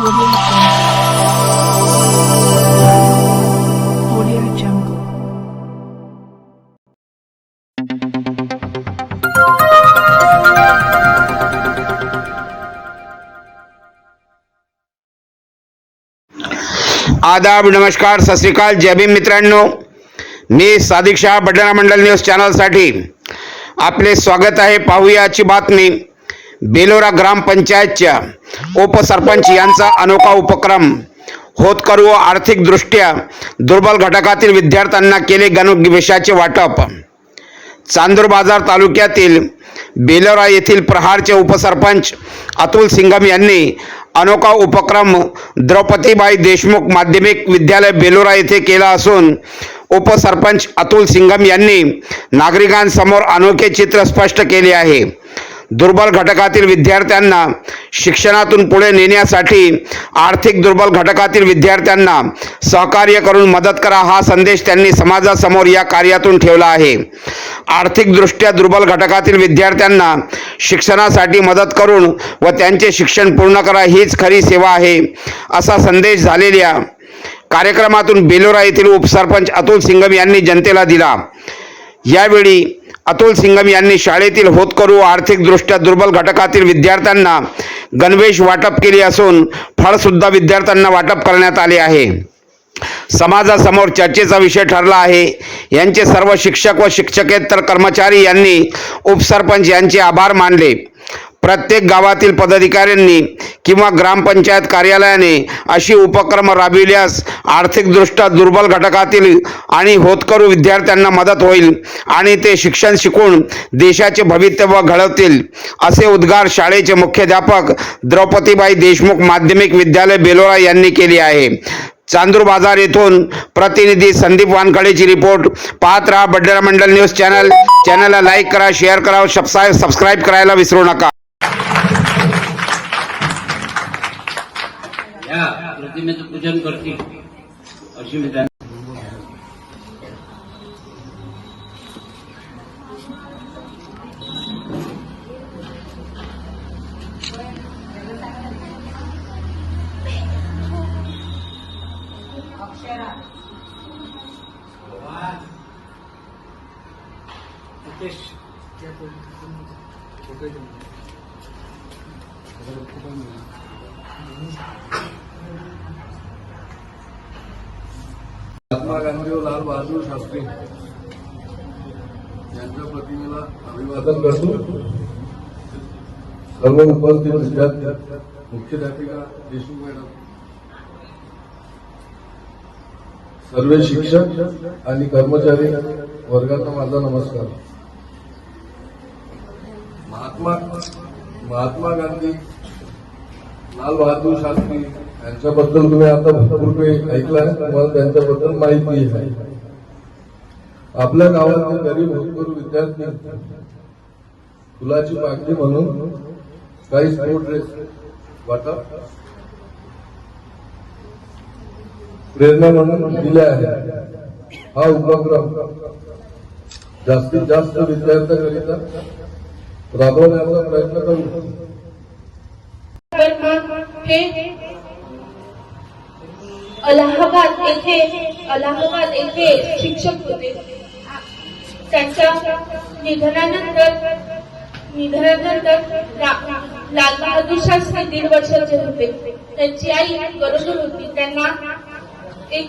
आदाब नमस्कार सत श्रीकाल जय भीम मित्रांनो. मी सादिक शाह बडणा मंडल न्यूज चॅनलसाठी आपले स्वागत आहे. पाहूया आजची बातमी. बेलोरा ग्रामपंचायतच्या उपसरपंच यांचा अनोखा उपक्रम होतकरू व आर्थिकदृष्ट्या दुर्बल घटकातील विद्यार्थ्यांना केले गणवेशाचे वाटप. चांदूर बाजार तालुक्यातील बेलोरा येथील प्रहारचे उपसरपंच अतुल सिंगम यांनी अनोखा उपक्रम द्रौपदीबाई देशमुख माध्यमिक विद्यालय बेलोरा येथे केला असून उपसरपंच अतुल सिंगम यांनी नागरिकांसमोर अनोखे चित्र स्पष्ट केले आहे. दुर्बल घटकातील विद्यार्थ्यांना शिक्षणातून पुढे नेण्यासाठी आर्थिक दुर्बल घटकातील विद्यार्थ्यांना सहकार्य करून मदत करा हा संदेश त्यांनी समाजासमोर या कार्यातून ठेवला आहे. आर्थिकदृष्ट्या दुर्बल घटकातील विद्यार्थ्यांना शिक्षणासाठी मदत करून व त्यांचे शिक्षण पूर्ण करा हीच खरी सेवा आहे असा संदेश झालेल्या कार्यक्रमातून बेलोरा येथील उपसरपंच अतुल सिंगम यांनी जनतेला दिला. यावेळी अतुल सिंगम यांनी शाळेतील होतकरू आर्थिकदृष्ट्या दुर्बल घटकातील विद्यार्थ्यांना गणवेश वाटप केले असून फळसुद्धा विद्यार्थ्यांना वाटप करण्यात आले आहे. समाजासमोर चर्चेचा विषय ठरला आहे. यांचे सर्व शिक्षक व शिक्षकेतर कर्मचारी यांनी उपसरपंच यांचे आभार मानले. प्रत्येक गावातील पदाधिकाऱ्यांनी किंवा ग्रामपंचायत कार्यालयाने अशी उपक्रम राबविल्यास आर्थिकदृष्ट्या दुर्बल घटकातील आणि होतकरू विद्यार्थ्यांना मदत होईल आणि ते शिक्षण शिकून देशाचे भवितव्य घडवतील असे उद्गार शाळेचे मुख्याध्यापक द्रौपदीबाई देशमुख माध्यमिक विद्यालय बेलोरा यांनी केले आहे. चांदूर बाजार येथून प्रतिनिधी संदीप वानखडेची रिपोर्ट. पाहत राहा बड्डेरा मंडल न्यूज चॅनल. चॅनलला लाईक करा शेअर करा सबस्क्राईब सबस्क्राईब करायला विसरू नका. या प्रतिमेचं पूजन करतील अशी मी त्यांना महात्मा गांधी व लाल बहादूर शास्त्री यांच्या प्रतिमेला अभिवादन करतो. सर्व उपस्थित विद्यार्थ्या मुख्याध्यापिका देशमुख मॅडम सर्व शिक्षक आणि कर्मचारी वर्गाचा माझा नमस्कार. महात्मा महात्मा गांधी लाल बहादूर शास्त्री यांच्याबद्दल तुम्ही आता भरपूर काही ऐकलं आहे तुम्हाला त्यांच्याबद्दल माहिती आहे. आपल्या गावातले गरीब होतकरू विद्यार्थी फुलाची मागणी म्हणून काही स्पोर्ट ड्रेस वाटप प्रेरणा म्हणून दिल्या आहे हा उपक्रम जास्तीत जास्त विद्यार्थ्यांकरिता राबवण्याचा प्रयत्न करू. हे अलाहाबाद येथे अलाहाबाद येथे शिक्षक होते. त्यांच्या निधनानंतर निधनानंतर लाल बहादूर शास्त्री दीड वर्षाचे होते. त्यांची आई गरोदर होती. त्यांना एक